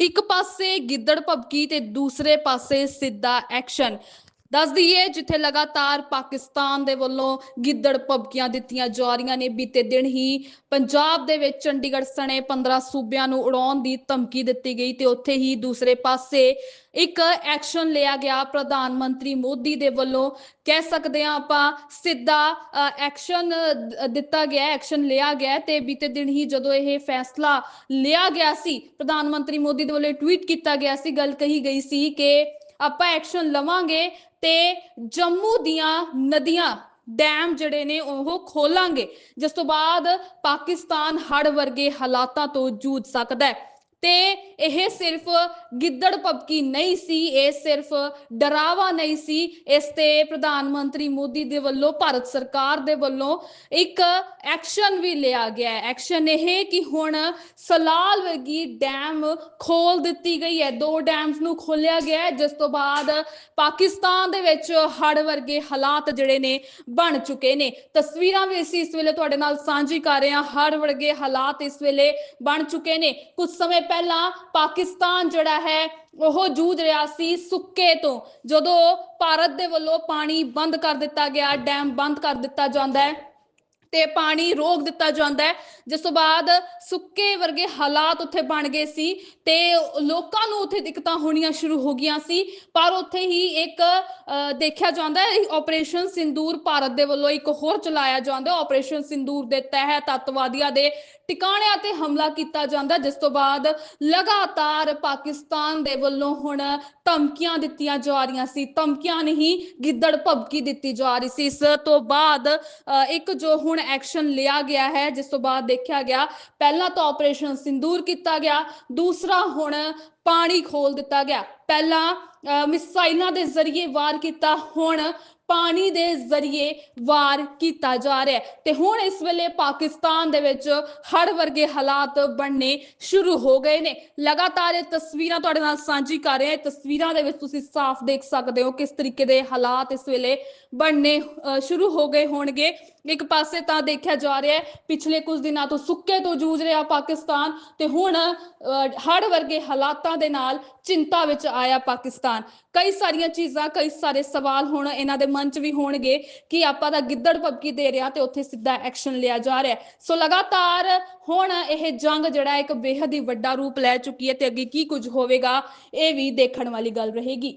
ਇੱਕ ਪਾਸੇ ਗਿੱਦੜ ਭਬਕੀ ਤੇ ਦੂਸਰੇ ਪਾਸੇ ਸਿੱਧਾ ਐਕਸ਼ਨ। ਦੱਸ ਦਈਏ, ਜਿੱਥੇ ਲਗਾਤਾਰ ਪਾਕਿਸਤਾਨ ਦੇ ਵੱਲੋਂ ਗਿੱਦੜ ਭਬਕੀਆਂ ਦਿੱਤੀਆਂ ਜਾ ਰਹੀਆਂ ਨੇ, ਬੀਤੇ ਦਿਨ ਹੀ ਪੰਜਾਬ ਦੇ ਵਿੱਚ ਚੰਡੀਗੜ੍ਹ ਸਣੇ 15 ਸੂਬਿਆਂ ਨੂੰ ਉਡਾਉਣ ਦੀ ਧਮਕੀ ਦਿੱਤੀ ਗਈ ਤੇ ਉੱਥੇ ਹੀ ਦੂਸਰੇ ਪਾਸੇ ਇੱਕ ਐਕਸ਼ਨ ਲਿਆ ਗਿਆ। ਪ੍ਰਧਾਨ ਮੰਤਰੀ ਮੋਦੀ ਦੇ ਵੱਲੋਂ ਕਹਿ ਸਕਦੇ ਹਾਂ ਆਪਾਂ, ਸਿੱਧਾ ਐਕਸ਼ਨ ਦਿੱਤਾ ਗਿਆ, ਐਕਸ਼ਨ ਲਿਆ ਗਿਆ ਤੇ ਬੀਤੇ ਦਿਨ ਹੀ ਜਦੋਂ ਇਹ ਫੈਸਲਾ ਲਿਆ ਗਿਆ ਸੀ, ਪ੍ਰਧਾਨ ਮੰਤਰੀ ਮੋਦੀ ਦੇ ਵੱਲੋਂ ਟਵੀਟ ਕੀਤਾ ਗਿਆ ਸੀ, ਗੱਲ ਕਹੀ ਗਈ ਸੀ ਕਿ ਆਪਾਂ ਐਕਸ਼ਨ ਲਵਾਂਗੇ ਤੇ ਜੰਮੂ ਦੀਆਂ ਨਦੀਆਂ ਡੈਮ ਜਿਹੜੇ ਨੇ ਉਹ ਖੋਲਾਂਗੇ। ਜਿਸ ਤੋਂ ਬਾਅਦ ਪਾਕਿਸਤਾਨ ਹੜ ਵਰਗੇ ਹਾਲਾਤਾਂ ਤੋਂ ਜੂਝ ਸਕਦਾ ਹੈ। ਤੇ ਇਹ ਸਿਰਫ ਗਿੱਦੜ ਪਬਕੀ ਨਹੀਂ ਸੀ, ਇਹ ਸਿਰਫ ਡਰਾਵਾ ਨਹੀਂ ਸੀ। ਇਸ ਤੇ ਪ੍ਰਧਾਨ ਮੰਤਰੀ ਮੋਦੀ ਦੇ ਵੱਲੋਂ, ਭਾਰਤ ਸਰਕਾਰ ਦੇ ਵੱਲੋਂ ਇੱਕ ਐਕਸ਼ਨ ਵੀ ਲਿਆ ਗਿਆ ਹੈ। ਐਕਸ਼ਨ ਇਹ ਕਿ ਹੁਣ ਸਲਾਲ ਵਰਗੀ ਡੈਮ ਖੋਲ ਦਿੱਤੀ ਗਈ ਹੈ। ਦੋ ਡੈਮਸ ਨੂੰ ਖੋਲਿਆ ਗਿਆ ਹੈ, ਜਿਸ ਤੋਂ ਬਾਅਦ ਪਾਕਿਸਤਾਨ ਦੇ ਵਿੱਚ ਹੜ੍ਹ ਵਰਗੇ ਹਾਲਾਤ ਜਿਹੜੇ ਨੇ, ਬਣ ਚੁੱਕੇ ਨੇ। ਤਸਵੀਰਾਂ ਵੀ ਅਸੀਂ ਇਸ ਵੇਲੇ ਤੁਹਾਡੇ ਨਾਲ ਸਾਂਝੀ ਕਰ ਰਹੇ ਹਾਂ। ਹੜ ਵਰਗੇ ਹਾਲਾਤ ਇਸ ਵੇਲੇ ਬਣ ਚੁੱਕੇ ਨੇ। ਕੁਝ ਸਮੇਂ ਪਹਿਲਾਂ ਪਾਕਿਸਤਾਨ ਜਿਹੜਾ ਹੈ, ਉਹ ਜੂਝ ਰਿਹਾ ਸੀ ਸੁੱਕੇ ਤੋਂ। ਜਦੋਂ ਭਾਰਤ ਦੇ ਵੱਲੋਂ ਪਾਣੀ ਬੰਦ ਕਰ ਦਿੱਤਾ ਗਿਆ, ਡੈਮ ਬੰਦ ਕਰ ਦਿੱਤਾ ਜਾਂਦਾ ਹੈ ਤੇ ਪਾਣੀ ਰੋਕ ਦਿੱਤਾ ਜਾਂਦਾ ਹੈ ਜਿਸ ਤੋਂ ਬਾਅਦ ਸੁੱਕੇ ਵਰਗੇ ਹਾਲਾਤ ਉੱਥੇ ਬਣ ਗਏ ਸੀ ਤੇ ਲੋਕਾਂ ਨੂੰ ਉੱਥੇ ਦਿੱਕਤਾਂ ਹੋਣੀਆਂ ਸ਼ੁਰੂ ਹੋ ਗਈਆਂ ਸੀ। ਪਰ ਉੱਥੇ ਹੀ ਇੱਕ ਦੇਖਿਆ ਜਾਂਦਾ ਹੈ ਆਪਰੇਸ਼ਨ ਸਿੰਦੂਰ ਭਾਰਤ ਦੇ ਵੱਲੋਂ ਇੱਕ ਹੋਰ ਚਲਾਇਆ ਜਾਂਦਾ ਆਪਰੇਸ਼ਨ ਸਿੰਦੂਰ ਦੇ ਤਹਿਤ ਅੱਤਵਾਦੀਆਂ ਦੇ ਟਿਕਾਣਿਆਂ ਤੇ ਹਮਲਾ ਕੀਤਾ ਜਾਂਦਾ ਜਿਸ ਤੋਂ ਬਾਅਦ ਲਗਾਤਾਰ ਪਾਕਿਸਤਾਨ ਦੇ ਵੱਲੋਂ ਹੁਣ ਧਮਕੀਆਂ ਦਿੱਤੀਆਂ ਜਾ ਰਹੀਆਂ ਸੀ। ਧਮਕੀਆਂ ਨਹੀਂ ਗਿੱਦੜ ਭਬਕੀ ਦਿੱਤੀ ਜਾ ਰਹੀ ਸੀ। ਇਸ ਤੋਂ ਬਾਅਦ ਅ, ਇੱਕ ਜੋ ਹੁਣ ਐਕਸ਼ਨ ਲਿਆ ਗਿਆ ਹੈ, ਜਿਸ ਤੋਂ ਬਾਅਦ ਦੇਖਿਆ ਗਿਆ ਪਹਿਲਾਂ ਤਾਂ ਆਪਰੇਸ਼ਨ ਸਿੰਦੂਰ ਕੀਤਾ ਗਿਆ, ਦੂਸਰਾ ਹੁਣ ਪਾਣੀ ਖੋਲ ਦਿੱਤਾ ਗਿਆ। ਪਹਿਲਾਂ ਅ, ਮਿਸਾਈਲਾਂ ਦੇ ਜ਼ਰੀਏ ਵਾਰ ਕੀਤਾ ਹੁਣ ਪਾਣੀ ਦੇ ਜ਼ਰੀਏ ਵਾਰ ਕੀਤਾ ਜਾ ਰਿਹਾ ਤੇ ਹੁਣ ਇਸ ਵੇਲੇ ਪਾਕਿਸਤਾਨ ਦੇ ਵਿੱਚ ਹੜ ਵਰਗੇ ਹਾਲਾਤ ਬਣਨੇ ਸ਼ੁਰੂ ਹੋ ਗਏ ਨੇ। ਲਗਾਤਾਰ ਇਹ ਤਸਵੀਰਾਂ ਤੁਹਾਡੇ ਨਾਲ ਸਾਂਝੀ ਕਰ ਰਹੇ। ਹਾਂ ਇਹ ਤਸਵੀਰਾਂ ਦੇ ਵਿੱਚ ਤੁਸੀਂ ਸਾਫ਼ ਦੇਖ ਸਕਦੇ ਹੋ ਕਿਸ ਤਰੀਕੇ ਦੇ ਹਾਲਾਤ ਇਸ ਵੇਲੇ ਬਣਨੇ ਅ, ਸ਼ੁਰੂ ਹੋ ਗਏ ਹੋਣਗੇ। ਇੱਕ ਪਾਸੇ ਤਾਂ ਦੇਖਿਆ ਜਾ ਰਿਹਾ ਹੈ ਪਿਛਲੇ ਕੁਝ ਦਿਨਾਂ ਤੋਂ ਸੁੱਕੇ ਤੋਂ ਜੂਝ ਰਿਹਾ ਪਾਕਿਸਤਾਨ। ਤੇ ਹੁਣ ਹੜ ਵਰਗੇ ਹਾਲਾਤਾਂ ਦੇ ਨਾਲ ਚਿੰਤਾ ਵਿੱਚ ਆਇਆ ਪਾਕਿਸਤਾਨ। ਕਈ ਸਾਰੀਆਂ ਚੀਜ਼ਾਂ, ਕਈ ਸਾਰੇ ਸਵਾਲ ਹੁਣ ਇਹਨਾਂ ਦੇ ਮਨ 'ਚ ਵੀ ਹੋਣਗੇ ਕਿ ਆਪਾਂ ਦਾ ਗਿੱਦੜ ਭਬਕੀ ਦੇ ਰਿਹਾ ਤੇ ਉੱਥੇ ਸਿੱਧਾ ਐਕਸ਼ਨ ਲਿਆ ਜਾ ਰਿਹਾ ਸੋ ਲਗਾਤਾਰ ਹੁਣ ਇਹ ਜੰਗ ਜਿਹੜਾ ਇੱਕ ਬੇਹੱਦ ਹੀ ਵੱਡਾ ਰੂਪ ਲੈ ਚੁੱਕੀ ਹੈ ਤੇ ਅੱਗੇ ਕੀ ਕੁਝ ਹੋਵੇਗਾ, ਇਹ ਵੀ ਦੇਖਣ ਵਾਲੀ ਗੱਲ ਰਹੇਗੀ।